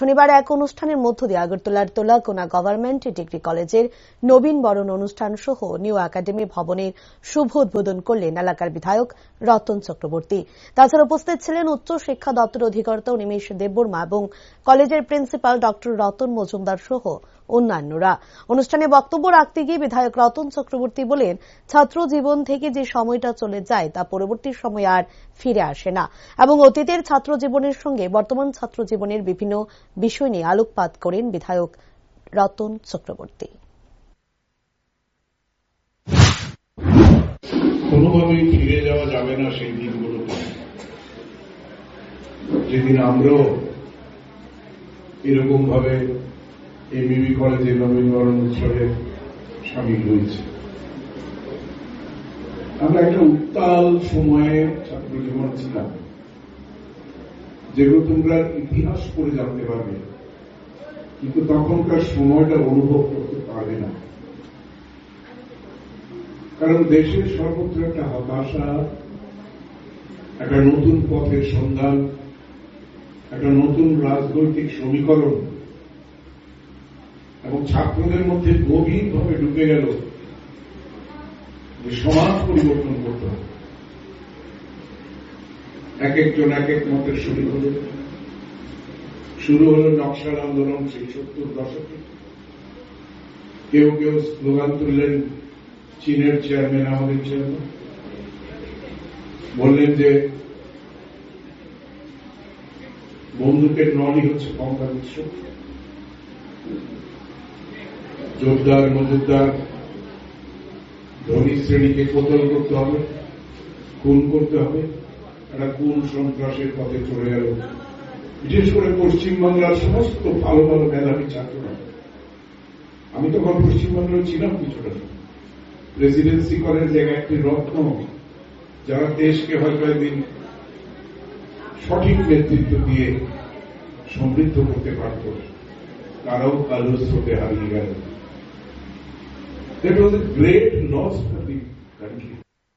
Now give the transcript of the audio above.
শনিবার এক অনুষ্ঠানের মধ্য দিয়ে আগরতলার তোলাকোনা গভর্নমেন্ট ডিগ্রি কলেজের নবীন বরণ অনুষ্ঠান সহ নিউ একাডেমি ভবনের শুভ উদ্বোধন করলেন এলাকার বিধায়ক রতন চক্রবর্তী। তাছাড়া উপস্থিত ছিলেন উচ্চ শিক্ষা দপ্তর অধিকর্তা নিমেশ দেববর্মা এবং কলেজের প্রিন্সিপাল ডক্টর রতন মজুমদার সহ অন্যান্যরা। অনুষ্ঠানে বক্তব্য রাখতে গিয়ে বিধায়ক রতন চক্রবর্তী বলেন, ছাত্র জীবন থেকে যে সময়টা চলে যায়, তা পরবর্তী সময় আর ফিরে আসে না। এবং অতীতের ছাত্র জীবনের সঙ্গে বর্তমান ছাত্র জীবনের বিভিন্ন বিষয় নিয়ে আলোকপাত করেন বিধায়ক রতন চক্রবর্তী। কোনোভাবেই ফিরে যাওয়া যাবে না সেই দিনগুলোতে। যেদিন আমরাও এরকম ভাবে এমবিবি কলেজে নবীনবরণ উৎসবে সামিল হয়েছি। আমরা একটা উত্তাল সময়ে ছাত্র জীবন ছিলাম, যেগুলো তোমরা ইতিহাস পড়ে জানতে পারবে, কিন্তু তখনকার সময়টা অনুভব করতে পারবে না। কারণ দেশের সর্বত্র একটা হতাশা, একটা নতুন পথের সন্ধান, একটা নতুন রাজনৈতিক সমীকরণ এবং ছাত্রদের মধ্যে গভীরভাবে ঢুকে গেল যে সমাজ পরিবর্তন করতে হবে। এক একজন এক এক মতের শুরু হল। শুরু হল নকশাল আন্দোলন, সেই সত্তর দশকে। কেউ কেউ স্লোগান তুললেন, চীনের চেয়ারম্যান আমাদের চেয়ারম্যান। বললেন যে, বন্দুকের নলই হচ্ছে ক্ষমতার উৎস। জোরদার মজুদার ধনী শ্রেণীকে কোতল করতে হবে? খুন করতে হবে? একটা খুন সন্ত্রাসের পথে চলে গেল? বিশেষ করে পশ্চিমবাংলার সমস্ত ভালো ভালো মেধাবী ছাত্ররা। আমি তখন পশ্চিমবাংলায় ছিলাম কিছুটা। প্রেসিডেন্সি কলেজ এক একটি রত্ন, যারা দেশকে হয়তো একদিন সঠিক নেতৃত্ব দিয়ে সমৃদ্ধ করতে পারত। তারাও কালো স্রোতে হারিয়ে গেল। That was a great loss